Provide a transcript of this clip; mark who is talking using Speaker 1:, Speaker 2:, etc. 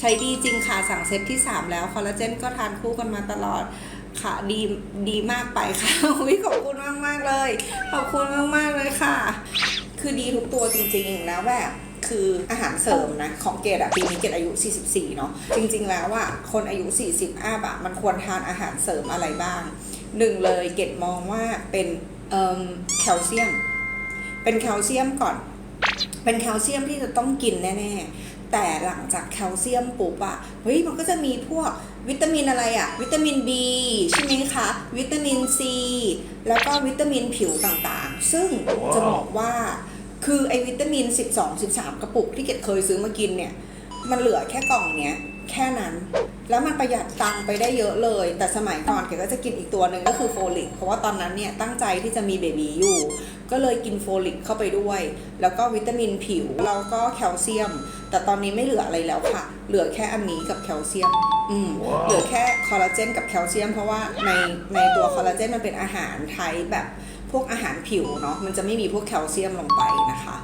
Speaker 1: ใช้ดีจริงค่ะสั่งเซตที่ 3 แล้วคอลลาเจนก็ทานคู่กันมาตลอดค่ะดีดีมากไปค่ะอุ๊ยขอบคุณมากมากเลย ขอบคุณมากมากเลยค่ะ คือดีทุกตัวจริงๆแล้วแบบคืออาหารเสริมนะ ของเกดอะปีนี้เกดอายุ 44 เนาะจริง ๆ แล้วอะคนอายุ 40อัพอะมันควรทานอาหารเสริมอะไรบ้างหนึ่งเลยเกดมองว่าเป็นแคลเซียม เป็นแคลเซียมก่อน เป็นแคลเซียมที่จะต้องกินแน่ ๆ แต่หลังจากแคลเซียมปุ๊บอะเฮ้ยมันก็จะมีพวกวิตามินอะไรอะวิตามิน B ใช่ไหมคะ วิตามิน C แล้วก็วิตามินผิวต่างๆ ซึ่งจะบอกว่าคือไอวิตามิน 12 13 กระปุกที่เกดเคยซื้อมากินเนี่ย มันเหลือแค่กล่องเนี้ย แค่นั้น แล้วมันประหยัดตังค์ไปได้เยอะเลย แต่สมัยก่อนเกดก็จะกินอีกตัวหนึ่งก็คือโฟลิกเพราะว่าตอนนั้นเนี่ยตั้งใจที่จะมีเบบีอยู่ ก็เลยกินโฟลิกเข้าไปด้วย แล้วก็วิตามินผิวแล้วก็แคลเซียม แต่ตอนนี้ไม่เหลืออะไรแล้วค่ะ เหลือแค่อันนี้กับแคลเซียมอืมเหลือแค่คอลลาเจนกับแคลเซียม เพราะว่าในในตัวคอลลาเจนมันเป็นอาหารไทยแบบพวกอาหารผิวเนาะมันจะไม่มีพวกแคลเซียมลงไปนะคะ